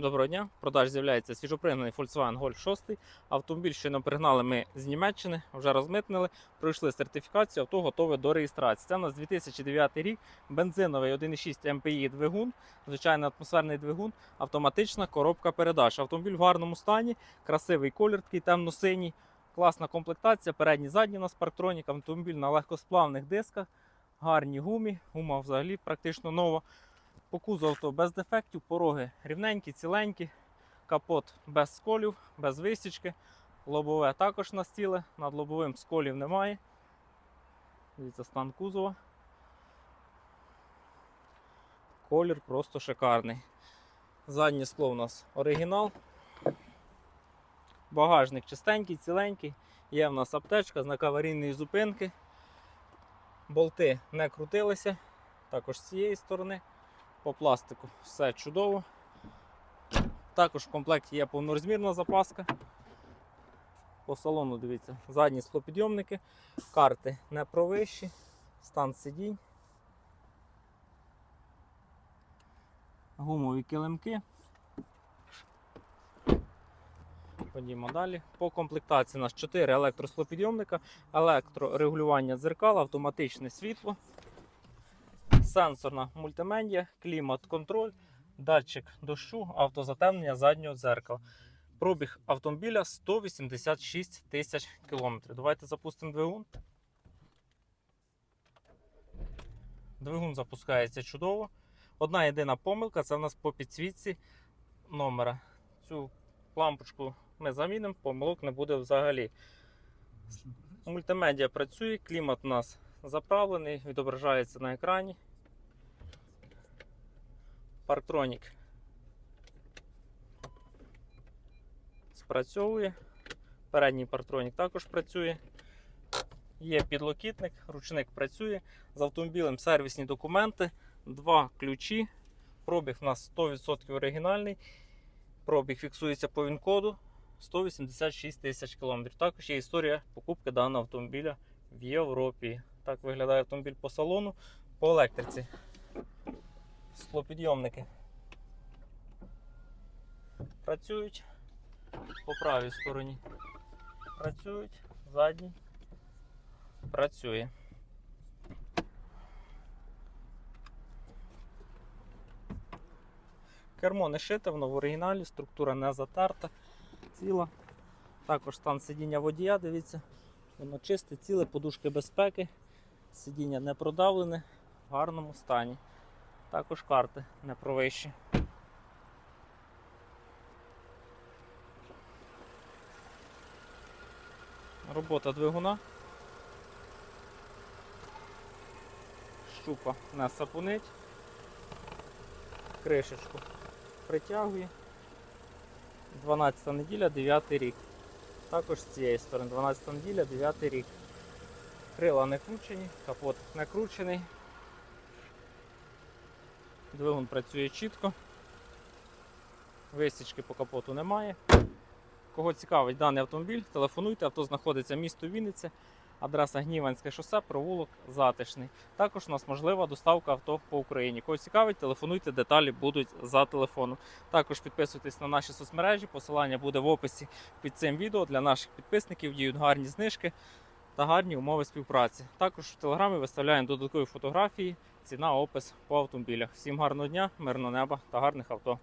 Доброго дня. Продаж з'являється свіжопригнаний Volkswagen Golf 6. Автомобіль щойно пригнали ми з Німеччини, вже розмитнили, пройшли сертифікацію, авто готове до реєстрації. Це у нас 2009 рік, бензиновий 1,6 МПІ двигун, звичайний атмосферний двигун, автоматична коробка передач. Автомобіль в гарному стані, красивий колір, такий темно-синій, класна комплектація, передній задній у нас автомобіль на легкосплавних дисках, гарні гумі, гума взагалі практично нова. По кузову авто без дефектів, пороги рівненькі, ціленькі, капот без сколів, без висічки, лобове також на стіле, над лобовим сколів немає. Дивіться, стан кузова. Колір просто шикарний. Заднє скло у нас оригінал. Багажник чистенький, ціленький. Є в нас аптечка, знак аварійної зупинки. Болти не крутилися, також з цієї сторони. По пластику все чудово. Також в комплекті є повнорозмірна запаска. По салону, дивіться, задні склопідйомники, карти не провищі, стан сидінь, гумові килимки. Ходімо далі. По комплектації у нас 4 електросклопідйомника, електрорегулювання дзеркал, автоматичне світло сенсорна мультимедіа, клімат-контроль, датчик дощу, автозатемнення заднього дзеркала. Пробіг автомобіля 186 тисяч кілометрів. Давайте запустимо двигун. Двигун запускається чудово. Одна єдина помилка це в нас по підсвітці номера. Цю лампочку ми замінимо, помилок не буде взагалі. Мультимедіа працює, клімат у нас заправлений, відображається на екрані. Парктронік спрацьовує. Передній парктронік також працює. Є підлокітник, ручник працює. З автомобілем сервісні документи, два ключі. Пробіг у нас 100% оригінальний. Пробіг фіксується по ВІН-коду 186 тисяч кілометрів. Також є історія покупки даного автомобіля в Європі. Так виглядає автомобіль по салону, по електриці. Склопідйомники працюють по правій стороні. Працюють, задній працює. Кермо не шите, воно в оригіналі, структура не затерта, ціла. Також стан сидіння водія, дивіться, воно чисте, ціле, подушки безпеки, сидіння не продавлене, в гарному стані. Також карти не провищі. Робота двигуна. Щупа не сапунить. Кришечку притягує. 12 неділя, 9 рік. Також з цієї сторони 12 неділя, 9 рік. Крила не кручені, капот не кручений. Двигун працює чітко. Висічки по капоту немає. Кого цікавить даний автомобіль, телефонуйте, авто знаходиться місто Вінниця, адреса Гніванське шосе, провулок Затишний. Також у нас можлива доставка авто по Україні. Кого цікавить, телефонуйте, деталі будуть за телефоном. Також підписуйтесь на наші соцмережі, посилання буде в описі під цим відео. Для наших підписників діють гарні знижки та гарні умови співпраці. Також в телеграмі виставляємо додаткові фотографії, ціна, опис по автомобілях. Всім гарного дня, мирного неба та гарних авто.